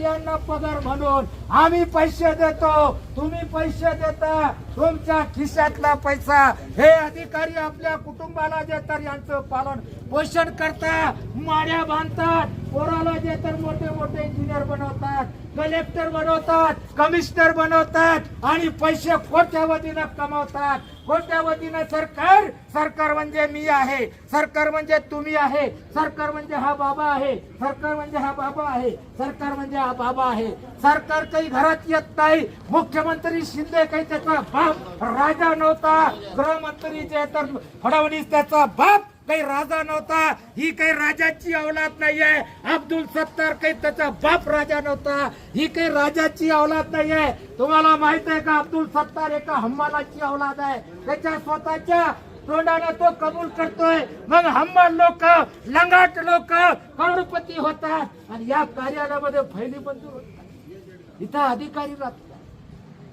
यांना पगार म्हणून आम्ही पैसे देतो. तुम्ही पैसे देता तुमच्या खिशातला पैसा. हे अधिकारी आपल्या कुटुंबाला देतात यांचं पालन पोषण करता माड्या बांधतात. पोराला जे तर मोठे मोठे इंजिनियर बनवतात कलेक्टर बनवतात कमिशनर बनवतात आणि पैसे खोट्या वतीनं कमवतात. कोट्यावधीनं सरकार सरकार म्हणजे मी आहे. सरकार म्हणजे तुम्ही आहे. सरकार म्हणजे हा बाबा आहे. सरकार म्हणजे हा बाबा आहे. सरकार म्हणजे हा बाबा आहे. सरकार काही घरात येत नाही. मुख्यमंत्री शिंदे काही त्याचा बाप राजा नव्हता. गृहमंत्री जे तर फडणवीस त्याचा बाप काही राजा नव्हता ही काही राजाची अवलाद नाहीये. अब्दुल सत्तार काही त्याचा बाप राजा नव्हता ही काही राजाची अवलाद नाहीये. तुम्हाला माहीत आहे का अब्दुल सत्तार एका हम्मालाची अवलाद आहे. त्याच्या स्वतःच्या तोंडाने तो कबूल करतोय. मग हम्मल लोक लंगाट लोक करोडपती होतात. आणि या कार्यालयामध्ये फैली मंजूर होतात इथं अधिकारी राहतात.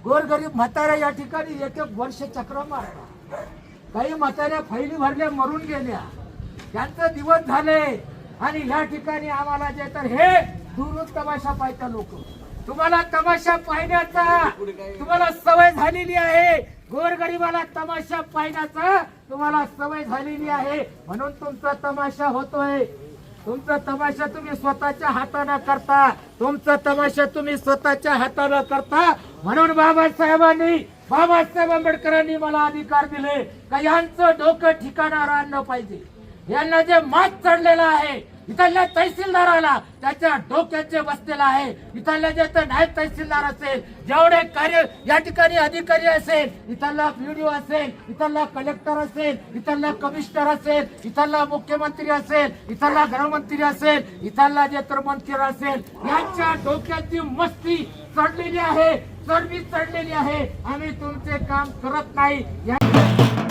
गोरगरीब म्हातारा या ठिकाणी एक एक वर्ष चक्र मारतात. काही म्हाताऱ्या फैली भरल्या मरून गेल्या. त्यांचं दिवस झाले आणि ह्या ठिकाणी आम्हाला जे तर हे दुरून तमाशा पाहता लोक. तुम्हाला तमाशा पाहण्याचा तुम्हाला सवय झालेली आहे. गोरगरिबाला तमाशा पाहण्याचा तुम्हाला सवय झालेली आहे. म्हणून तुमचा तमाशा होतोय. तुमचा तमाशा तुम्ही स्वतःच्या हाताने करता. तुमचा तमाशा तुम्ही स्वतःच्या हाताने करता. म्हणून बाबासाहेबांनी बाबासाहेब आंबेडकरांनी मला अधिकार दिले का यांचं डोकं ठिकाणावर आणलं पाहिजे. यांना जे मात चढलेलं आहे इथल्या तहसीलदाराला त्याच्या डोक्याचे बसलेलं आहे. इथल्या जे तर नायब तहसीलदार असेल जेवढे कार्य या ठिकाणी अधिकारी असेल इथला व्हिडिओ असेल इथला कलेक्टर असेल इथला कमिशनर असेल इथला मुख्यमंत्री असेल इथला गृहमंत्री असेल इथला जे तर मंत्री असेल यांच्या डोक्याची मस्ती चढलेली आहे. चरबी चढलेली आहे. आम्ही तुमचे काम करत नाही. या-